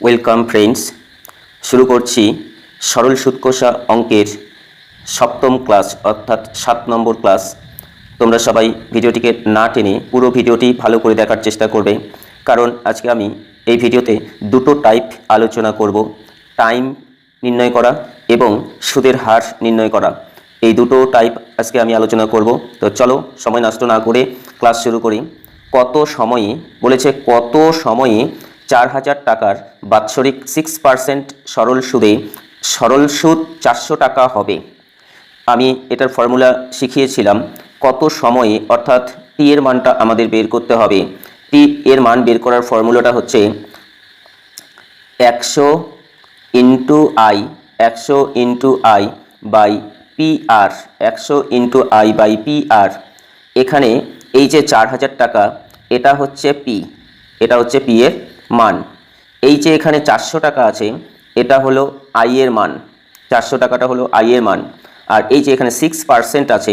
Welcome friends শুরু করছি সরল সুৎকষা অঙ্কের সপ্তম ক্লাস অর্থাৎ সাত নম্বর ক্লাস তোমরা সবাই ভিডিওটিকে না টেনে পুরো ভিডিওটি ভালো করে দেখার চেষ্টা করবে। কারণ আজকে আমি এই ভিডিওতে দুটো টাইপ আলোচনা করব। টাইম নির্ণয় করা এবং সুদের হার নির্ণয় করা। এই দুটো টাইপ আজকে আমি আলোচনা করব। তো চলো, সময় নষ্ট না করে ক্লাস শুরু করি। কত সময়ে, বলেছে কত সময়ে চার হাজার টাকার বাৎসরিক সিক্স পার্সেন্ট সরল সুদে সরল সুদ চারশো টাকা হবে। আমি এটার ফর্মুলা শিখিয়েছিলাম, কত সময়ে অর্থাৎ টি এর মানটা আমাদের বের করতে হবে। টি এর মান বের করার ফর্মুলাটা হচ্ছে একশো ইন্টু আই একশো into I by P R একশো into I by P R এখানে এই যে চার হাজার টাকা, এটা হচ্ছে পি এটা হচ্ছে পি এর মান। এই যে এখানে চারশো টাকা আছে, এটা হলো আই এর মান। চারশো টাকাটা হলো আই এর মান। আর এই যে এখানে সিক্স পার্সেন্ট আছে,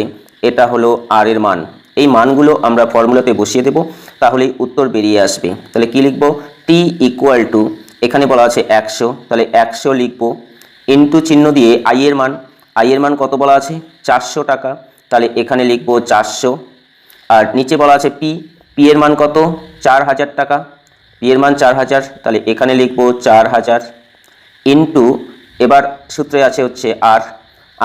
এটা হলো আর এর মান। এই মানগুলো আমরা ফর্মুলাতে বসিয়ে দেব, তাহলেই উত্তর বেরিয়ে আসবে। তাহলে কি লিখব? টি ইকুয়াল টু এখানে বলা আছে একশো। তাহলে একশো লিখব। ইন্টু চিহ্ন দিয়ে আই এর মান। আই এর মান কত বলা আছে? চারশো টাকা। তাহলে এখানে লিখব চারশো। আর নিচে বলা আছে পি পি এর মান কত? চার হাজার টাকা। পি এর মান চার হাজার, তাহলে এখানে লিখব চার হাজার ইন্টু এবার সূত্রে আছে হচ্ছে আর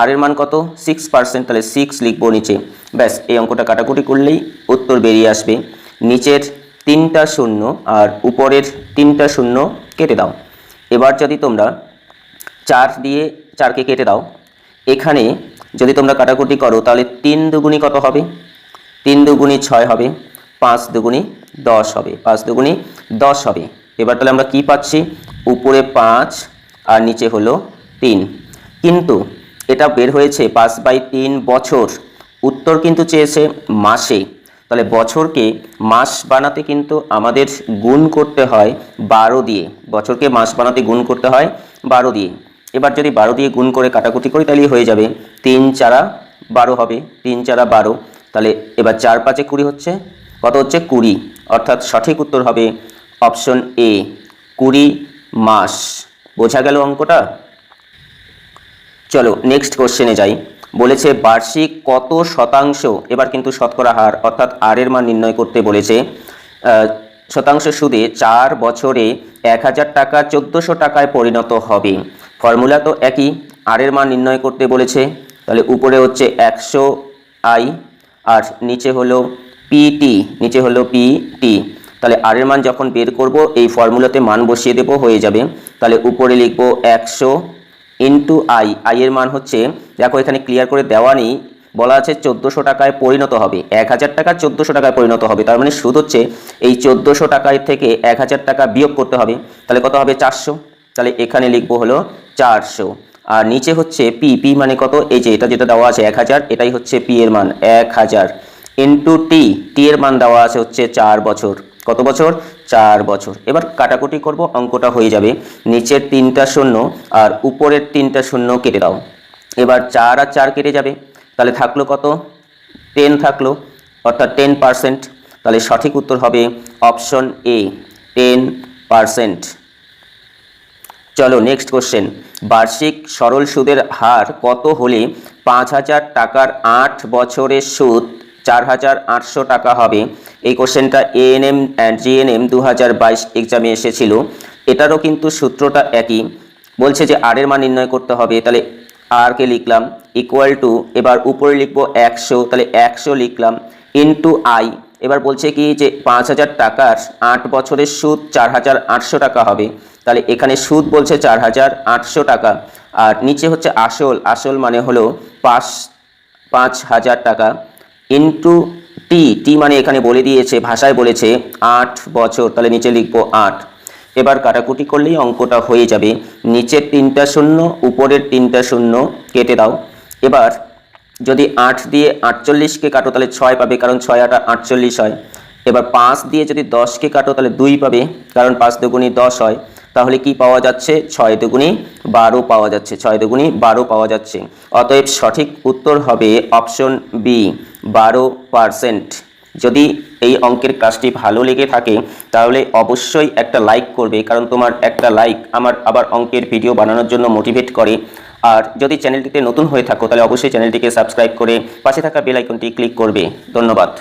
আর এর মান কত? সিক্স পার্সেন্ট তাহলে সিক্স লিখব নিচে। ব্যাস, এই অঙ্কটা কাটাকুটি করলেই উত্তর বেরিয়ে আসবে। নিচের তিনটা শূন্য আর উপরের তিনটা শূন্য কেটে দাও। এবার যদি তোমরা চার দিয়ে চারকে কেটে দাও, এখানে যদি তোমরা কাটাকুটি করো, তাহলে তিন দুগুণি কত হবে? তিন দুগুণি ছয় হবে, পাঁচ দুগুণি দশ হবে, পাঁচ দুগুণি দশ হবে। এবার তাহলে আমরা কি পাচ্ছি? উপরে পাঁচ আর নিচে হলো তিন। কিন্তু এটা বের হয়েছে পাঁচ বাই তিন বছর। উত্তর কিন্তু চেয়েছে মাসে। তাহলে বছরকে মাস বানাতে কিন্তু আমাদের গুণ করতে হয় বারো দিয়ে। বছরকে মাস বানাতে গুণ করতে হয় বারো দিয়ে। এবার যদি বারো দিয়ে গুণ করে কাটাকুটি করি তাহলেই হয়ে যাবে তিন চারা বারো হবে, তিন চারা বারো। তাহলে এবার চার পাঁচে কুড়ি হচ্ছে, কত হচ্ছে কুড়ি? অর্থাৎ সঠিক উত্তর হবে অপশন এ, কুড়ি মাস। বোঝা গেল অঙ্কটা? চলো নেক্সট কোশ্চেনে যাই। বলেছে বার্ষিক কত শতাংশ, এবার কিন্তু শতকরা হার, অর্থাৎ আর এর মান নির্ণয় করতে বলেছে শতাংশ সুদে চার বছরে এক হাজার টাকা চোদ্দোশো টাকায় পরিণত হবে। ফর্মুলা তো একই আর এর মান নির্ণয় করতে বলেছে, তাহলে উপরে হচ্ছে একশো আই, আর নিচে হলো পিটি নিচে হলো পিটি তাহলে আর এর মান যখন বের করব, এই ফর্মুলাতে মান বসিয়ে দেবো, হয়ে যাবে। তাহলে উপরে লিখব একশো ইন্টু আই আই এর মান হচ্ছে, দেখো এখানে ক্লিয়ার করে দেওয়া নেই, বলা আছে চোদ্দোশো টাকায় পরিণত হবে। এক হাজার টাকা চোদ্দোশো টাকায় পরিণত হবে। তার মানে সুদ হচ্ছে, এই চোদ্দোশো টাকায় থেকে এক হাজার টাকা বিয়োগ করতে হবে। তাহলে কত হবে? চারশো। তাহলে এখানে লিখব হলো চারশো। আর নিচে হচ্ছে পি পি মানে কত? এই যে এটা যেটা দেওয়া আছে, এক হাজার, এটাই হচ্ছে পি এর মান, এক হাজার। ইন্টু টি টি এর মান দেওয়া আছে হচ্ছে চার বছর। কত বছর? চার বছর। এবার কাটাকুটি করব, অঙ্কটা হয়ে যাবে। নিচের তিনটা শূন্য আর উপরের তিনটা শূন্য কেটে দাও। এবার চার আর চার কেটে যাবে। তাহলে থাকল কত? টেন থাকল। অর্থাৎ টেন পার্সেন্ট তাহলে সঠিক উত্তর হবে অপশন এ টেন পার্সেন্ট চলো নেক্সট কোশ্চেন বার্ষিক সরল সুদের হার কত হলে পাঁচ হাজার টাকার আট বছরের সুদ চার হাজার আটশো টাকা হবে। এই কোশ্চেনটা এএনএম অ্যান্ড জিএনএম দু হাজার বাইশ এক্সামে এসেছিল। এটারও কিন্তু সূত্রটা একই। বলছে যে আর এর মান নির্ণয় করতে হবে। তাহলে আর কে লিখলাম ইকুয়াল টু এবার উপরে লিখব একশো, তাহলে একশো লিখলাম ইন্টু আই এবার বলছে কি যে পাঁচ হাজার টাকার আট বছরের সুদ চার হাজার আটশো টাকা হবে। তাহলে এখানে সুদ বলছে চার হাজার আটশো টাকা। আর নিচে হচ্ছে আসল। আসল মানে হলো পাঁচ পাঁচ হাজার টাকা। ইন্টু টি টি মানে এখানে বলে দিয়েছে, ভাষায় বলেছে আট বছর, তাহলে নিচে লিখব আট। এবার কাটাকুটি করলেই অঙ্কটা হয়ে যাবে। নিচের তিনটা শূন্য, উপরের তিনটা শূন্য, কেটে দাও। এবার যদি আট দিয়ে আটচল্লিশকে কাটো, তাহলে ছয় পাবে, কারণ ছয় আটা আটচল্লিশ হয়। এবার পাঁচ দিয়ে যদি দশকে কাটো, তাহলে দুই পাবে, কারণ পাঁচ দুগুণি দশ হয়। তাহলে কি পাওয়া যাচ্ছে? ছয় দুগুণি বারো পাওয়া যাচ্ছে, ছয় দুগুণি বারো পাওয়া যাচ্ছে। অতএব সঠিক উত্তর হবে অপশন বি। বারো পারসেন্ট যদি এই অঙ্কের কাজটি ভালো লেগে থাকে, তাহলে অবশ্যই একটা লাইক করবে, কারণ তোমার একটা লাইক আমার আবার অঙ্কের ভিডিও বানানোর জন্য মোটিভেট করে। আর যদি চ্যানেলটিতে নতুন হয়ে থাকো, তাহলে অবশ্যই চ্যানেলটিকে সাবস্ক্রাইব করে পাশে থাকা বেল আইকনটি ক্লিক করবে। ধন্যবাদ।